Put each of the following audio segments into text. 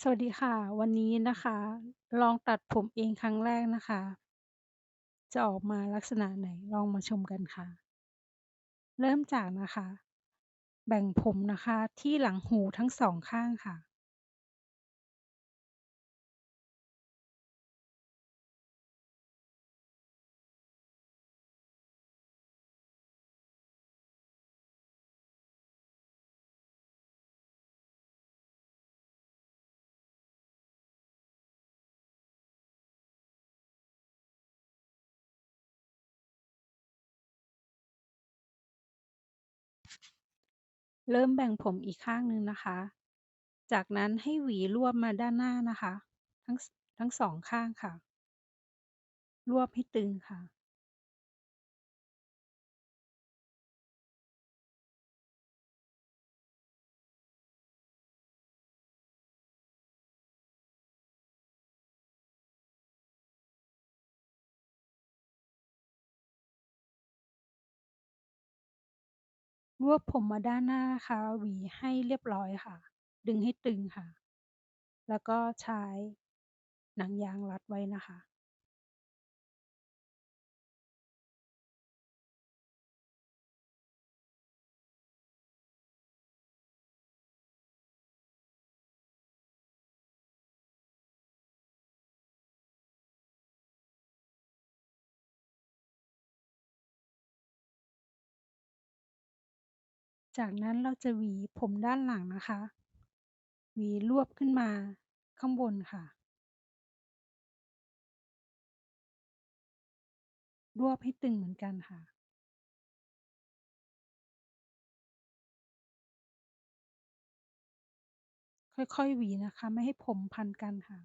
สวัสดีค่ะ วันนี้นะคะ ลองตัดผมเองครั้งแรกนะคะ จะออกมาลักษณะไหน ลองมาชมกันค่ะ เริ่มจากนะคะ แบ่งผมนะคะที่หลังหูทั้งสองข้างค่ะ เริ่มแบ่งผมอีกข้างหนึ่งนะคะ จากนั้นให้หวีรวบมาด้านหน้านะคะ ทั้ง ทั้งสองข้างค่ะ รวบให้ตึงค่ะ รวบผมมาด้านหน้านะคะหวีให้เรียบร้อยค่ะ ดึงให้ตึงค่ะ แล้วก็ใช้หนังยางรัดไว้นะคะ จากนั้นเราจะหวีผมด้านหลังนะคะ หวีรวบขึ้นมาข้างบนค่ะ รวบให้ตึงเหมือนกันค่ะ ค่อยๆหวีนะคะ ไม่ให้ผมพันกันค่ะ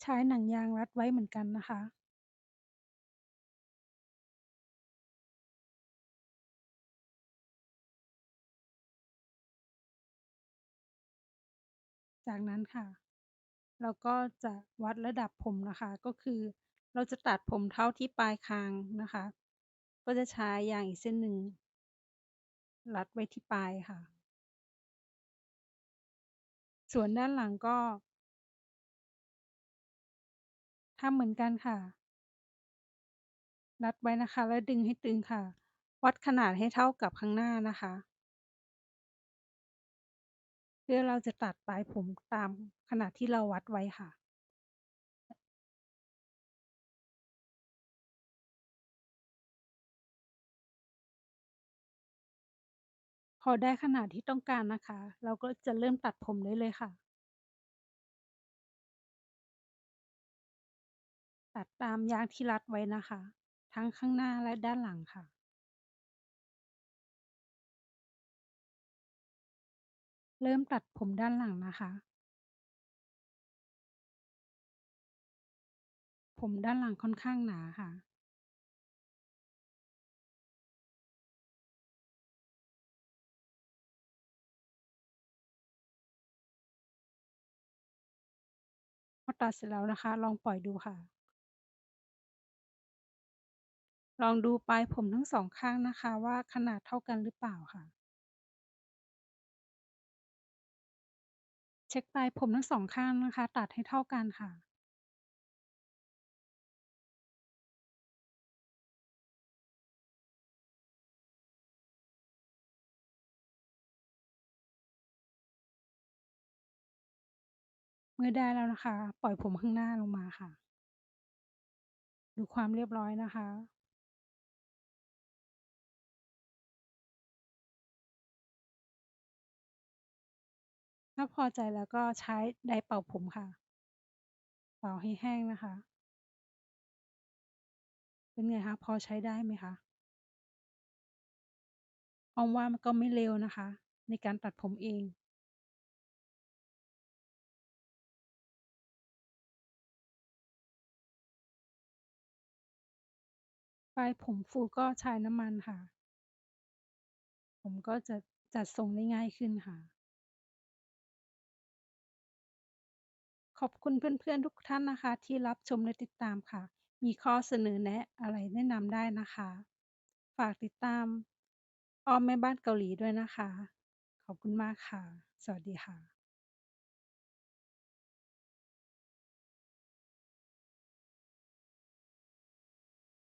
ใช้หนังยางรัดไว้เหมือนกันนะคะ จากนั้นค่ะ เราก็จะวัดระดับผมนะคะ ก็คือ เราจะตัดผมเท่าที่ปลายคางนะคะ ก็จะใช้ยางอีกเส้นหนึ่ง รัดไว้ที่ปลายค่ะ ส่วนด้านหลังก็ทำเหมือนกันค่ะ รัดไว้นะคะ แล้วดึงให้ตึงค่ะ วัดขนาดให้เท่ากับข้างหน้านะคะ พื่อเราจะตัดปลายผมตามขนาดที่เราวัดไว้ค่ะ พอได้ขนาดที่ต้องการนะคะ เราก็จะเริ่มตัดผมได้เลยค่ะ ตัดตามยางที่รัดไว้นะคะ ทั้งข้างหน้าและด้านหลังค่ะ เริ่มตัดผมด้านหลังนะคะ ผมด้านหลังค่อนข้างหนาค่ะ พอตัดเสร็จแล้วนะคะ ลองปล่อยดูค่ะ ลองดูปลายผมทั้ง2ข้างนะคะ ว่าขนาดเท่ากันหรือเปล่าค่ะ เช็กปลายผมทั้ง2ข้างนะคะ ตัดให้เท่ากันค่ะเมื่อได้แล้วนะคะ ปล่อยผมข้างหน้าลงมาค่ะ ดูความเรียบร้อยนะคะ ถ้าพอใจแล้วก็ใช้ไดร์เป่าผมค่ะ เป่าให้แห้งนะคะ เป็นไงคะ พอใช้ได้ไหมคะ?ออมว่ามันก็ไม่เลวนะคะ ในการตัดผมเองปลายผมฟูก็ใช้น้ำมันค่ะ ผมก็จะจัดทรงได้ง่ายขึ้นค่ะ ขอบคุณเพื่อนๆทุกท่านนะคะ ที่รับชมและติดตามค่ะ มีข้อเสนอแนะอะไรแนะนำได้นะคะ ฝากติดตามอ้อมแม่บ้านเกาหลีด้วยนะคะ ขอบคุณมากค่ะ สวัสดีค่ะ